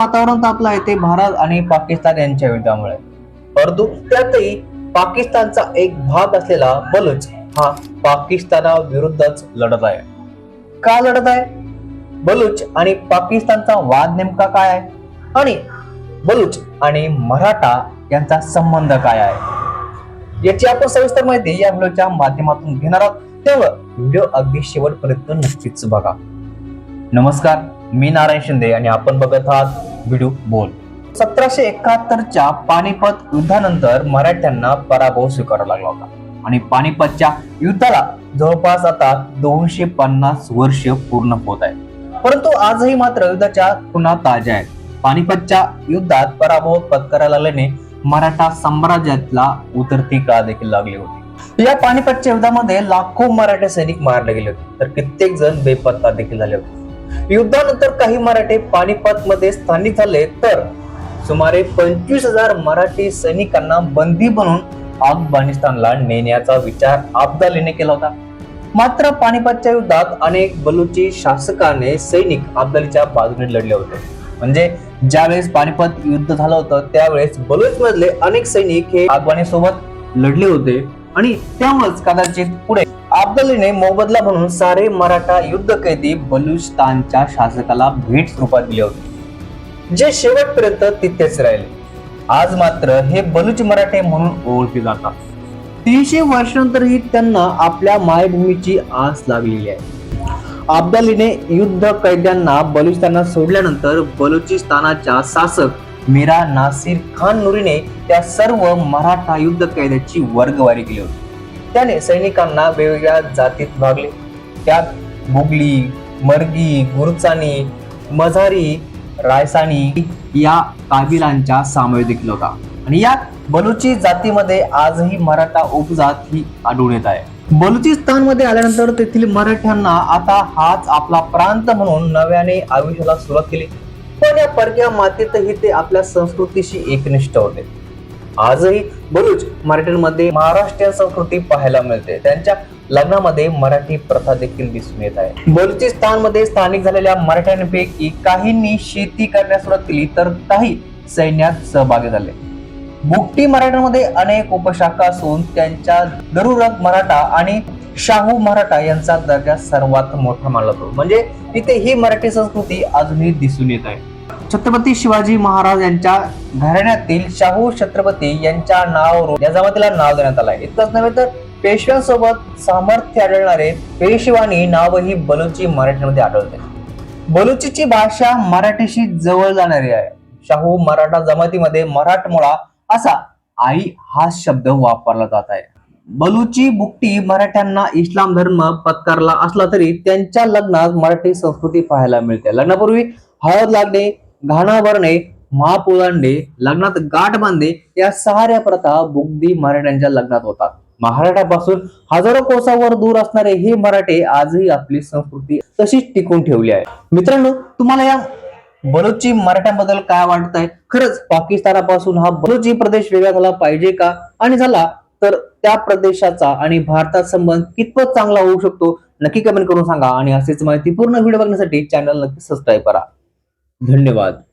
वातावरण तापलं आहे ते भारत आणि पाकिस्तान यांच्या युद्धामुळे. परंतु त्यातही पाकिस्तानचा एक भाग असलेला बलूच हा पाकिस्तानाविरुद्धच लढत आहे. का लढत आहे? बलूच आणि पाकिस्तानचा वाद नेमका काय आहे? आणि बलूच आणि मराठा यांचा संबंध काय आहे? याची आपण सविस्तर माहिती या व्हिडिओच्या माध्यमातून घेणार आहोत. तेव्हा व्हिडिओ अगदी शेवटपर्यंत नक्कीच बघा. नमस्कार मी नारायण शिंदे आणि आपण बघत आहात व्हिडिओ बोल. सतराशे एकाहत्तरच्या पानिपत युद्धानंतर मराठ्यांना पराभव स्वीकारावा लागला होता. आणि पानिपतच्या युद्धाला जवळपास आता दोनशे पन्नास वर्ष पूर्ण होत आहे परंतु आजही मात्र युद्धाच्या खुणा ताज्या आहेत. पानिपतच्या युद्धात पराभव पत्करायला लागल्याने मराठा साम्राज्यातला उतरती काळ देखील लागली होती. या पानिपतच्या युद्धामध्ये लाखो मराठे सैनिक मारले गेले होते. तर कित्येक जण बेपत्ता देखील झाले होते. युद्धानंतर काही मराठे पानिपत मध्ये स्थानिक झाले तर सुमारे पंचवीस हजार मराठी सैनिकांना बंदी बनवून अफगाणिस्तानला नेण्याचा विचार अब्दालीने केला होता. मात्र पानिपतच्या युद्धात अनेक बलुची शासकाने सैनिक अब्दालीच्या बाजूने लढले होते. म्हणजे ज्यावेळेस पानिपत युद्ध झालं होतं त्यावेळेस बलुच मधले अनेक सैनिक हे अफगाणी सोबत लढले होते आणि त्यामुळेच कदाचित पुढे अब्दालीने मोबदला म्हणून सारे मराठा युद्ध कैदी बलुचिस्तानच्या शासकाला भेट स्वरूपात दिले होते. जे शेवटपर्यंत तिथेच राहिले. आज मात्र हे बलुच मराठे म्हणून ओळखले जातात. तीनशे वर्षांतरही त्यांना आपल्या मायभूमीची आस लागलेली आहे. अब्दालीने युद्ध कैद्यांना बलुचिस्तानात सोडल्यानंतर बलुचिस्तानाच्या शासक मीरा नासिर खान नुरीने त्या सर्व मराठा युद्ध कैद्याची वर्गवारी केली होती. त्याने सैनिकांना वेगवेगळ्या जातीत भागले त्यात मुगली मर्गी गुरचानी मझारी रायसानी या काबिलांचा समावेश देखील होता. आणि या बलुची जातीमध्ये आजही मराठा उपजात ही आढळून येत आहे. बलुचिस्तानमध्ये आल्यानंतर तेथील मराठ्यांना आता हाच आपला प्रांत म्हणून नव्याने आयुष्याला सुरुवात केली. पण या परक्या मातीतही ते आपल्या संस्कृतीशी एकनिष्ठ होते. आजही बलुच मराठ्यांमध्ये महाराष्ट्रीयन संस्कृती पाहायला मिळते. त्यांच्या लग्नामध्ये मराठी प्रथा देखील दिसून येत आहे. बलुचिस्तानमध्ये स्थानिक झालेल्या मराठ्यांपैकी काहींनी शेती करण्यास सुरुवात केली तर काही सैन्यात सहभागी झाले. बुकटी मराठ्यांमध्ये अनेक उपशाखा असून त्यांच्या दरुरग मराठा आणि शाहू मराठा यांचा दर्जा सर्वात मोठा मानला जातो. म्हणजे इथे ही मराठी संस्कृती अजूनही दिसून येत आहे. छत्रपती शिवाजी महाराज यांच्या घराण्यातील शाहू छत्रपती यांच्या नाव या जमातीला नाव देण्यात आलं आहे. इतकंच नव्हे तर पेशव्यांसोबत सामर्थ्य आढळणारे पेशवानी नावही बलुची मराठीमध्ये आढळते. बलुचीची भाषा मराठीशी जवळ जाणारी आहे. शाहू मराठा जमातीमध्ये मराठमोळा असा आई हा शब्द वापरला जात आहे. बलुची बुकटी मराठ्यांना इस्लाम धर्म पत्कारला असला तरी त्यांच्या लग्नात मराठी संस्कृती पाहायला मिळते. लग्नापूर्वी हळद लागणे घाणा भरणे महापूर लग्नात गाठ बांधणे या साऱ्या प्रथा बुगदी मराठ्यांच्या लग्नात होतात. महाराष्ट्रापासून हजारो कोसावर दूर असणारे हे मराठे आजही आपली संस्कृती तशीच टिकून ठेवली आहे. मित्रांनो तुम्हाला या बलोची मराठ्यांबद्दल काय वाटत आहे खरंच पाकिस्तानापासून हा बलोची प्रदेश वेगळा झाला पाहिजे का? आणि झाला तर त्या प्रदेशाचा आणि भारतात संबंध कितपत चांगला होऊ शकतो? नक्की कमेंट करून सांगा आणि असेच माहिती पूर्ण व्हिडिओ बघण्यासाठी चॅनल नक्की सबस्क्राईब करा. धन्यवाद.